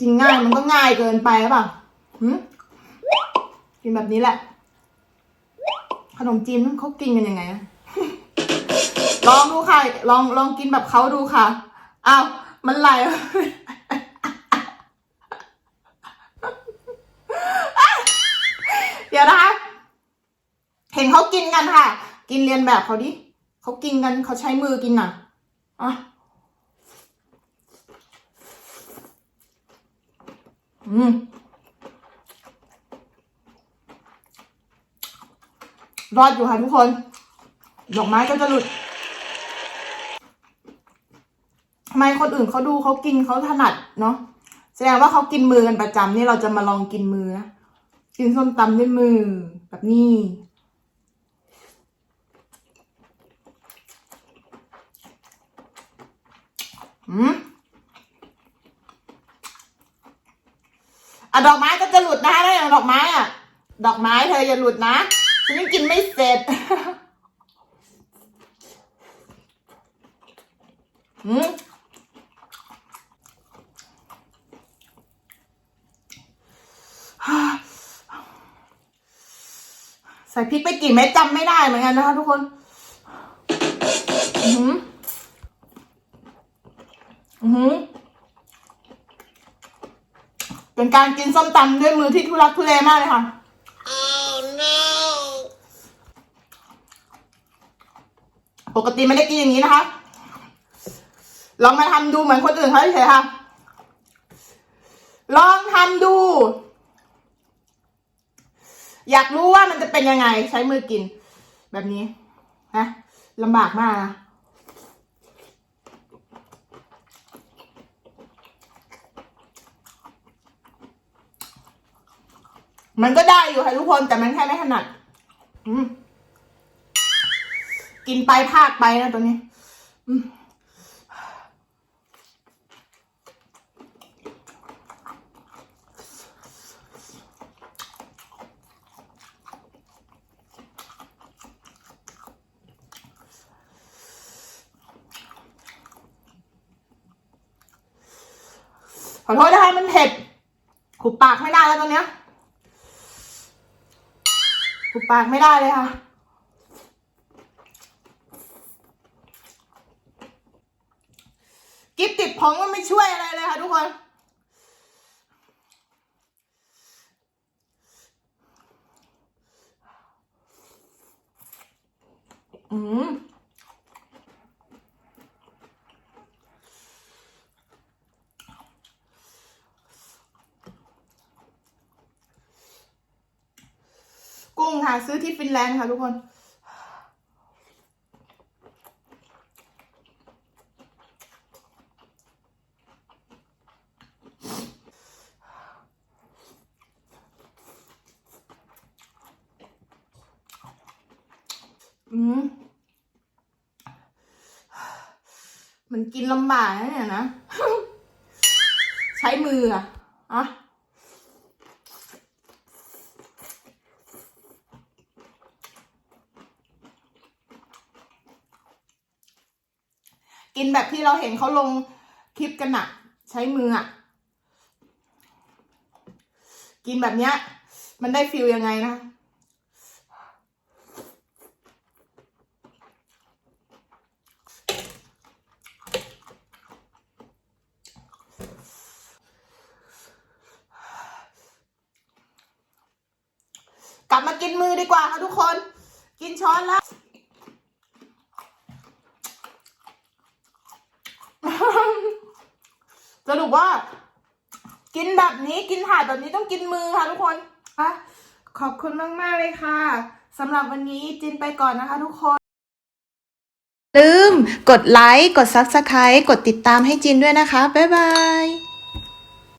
กินง่ายมันก็ง่ายเกินไปหรือเปล่าหืมกินแบบนี้แหละ ขนมจีนเขากินกันยังไงอะลองดูค่ะ ลองลองกินแบบเขาดูค่ะอ้าวมันไหลเดี๋ยวนะคะเห็นเขากินกันค่ะ กินเรียนแบบเขาดิเขากินกันเขาใช้มือกินน่ะอะ อืมรอดอยู่ค่ะทุกคน ดอกไม้ก็จะหลุดทำไมคนอื่นเขาดูเขากินเขาถนัดเนาะ แสดงว่าเขากินมือกันประจำนี่เราจะมาลองกินมือนะ กินส้มตำด้วยมือแบบนี้อืม อะดอกไม้ก็จะหลุดนะถ้อย่างดอกไม้อะ ดอกไม้เธออย่าหลุดนะฉันยังกินไม่เสร็จอืมใส่พริกไปกี่เม็ดจำไม่ได้เหมือนกันนะคะทุกคนอือหืออือหือ เป็นการกินส้มตำด้วยมือที่ทุรักทุเลมากเลยค่ะปกติไม่ได้กินอย่างนี้นะคะ ลองมาทำดูเหมือนคนอื่นเขาเฉยค่ะ ลองทำดู อยากรู้ว่ามันจะเป็นยังไง ใช้มือกิน แบบนี้นะลำบากมากนะ มันก็ได้อยู่ค่ะทุกคนแต่มันแค่ไม่ถนัดกินไปพากไปนะตัวนี้ขอโทษนะคะมันเผ็ดขุบปากไม่ได้แล้วตอนเนี้ย ขุบปากไม่ได้เลยค่ะ กิฟติดผมก็ไม่ช่วยอะไรเลยค่ะทุกคนอืม กุ้งค่ะซื้อที่ฟินแลนด์ค่ะทุกคน อืมมันกินลำบากนะเนี่ยนะ ใช้มืออะอะ กินแบบที่เราเห็นเขาลงคลิปกันอะใช้มืออะกินแบบเนี้ย มันได้ฟิลยังไงนะกลับมากินมือดีกว่าค่ะทุกคน กินช้อนแล้ว สรุปว่า กินแบบนี้กินถาดแบบนี้ต้องกินมือค่ะทุกคนค่ะขอบคุณมาก ๆ เลยค่ะสำหรับวันนี้จินไปก่อนนะคะทุกคน ลืม กดไลค์ กด Subscribe กดติดตามให้จินด้วยนะคะ บ๊ายบาย